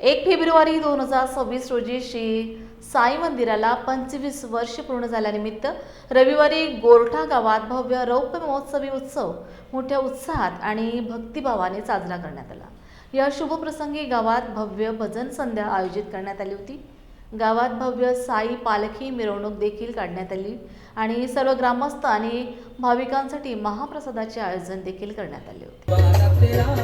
एक फेब्रुवारी दोन हजार सव्वीस रोजी श्री साई मंदिराला पंचवीस वर्ष पूर्ण झाल्यानिमित्त रविवारी गोरठा गावात भव्य रौप्य महोत्सवी उत्सव मोठ्या उत्साहात आणि भक्तिभावाने साजरा करण्यात आला. या शुभप्रसंगी गावात भव्य भजन संध्या आयोजित करण्यात आली होती. गावात भव्य साई पालखी मिरवणूक देखील काढण्यात आली आणि सर्व ग्रामस्थ आणि भाविकांसाठी महाप्रसादाचे आयोजन देखील करण्यात आले होते.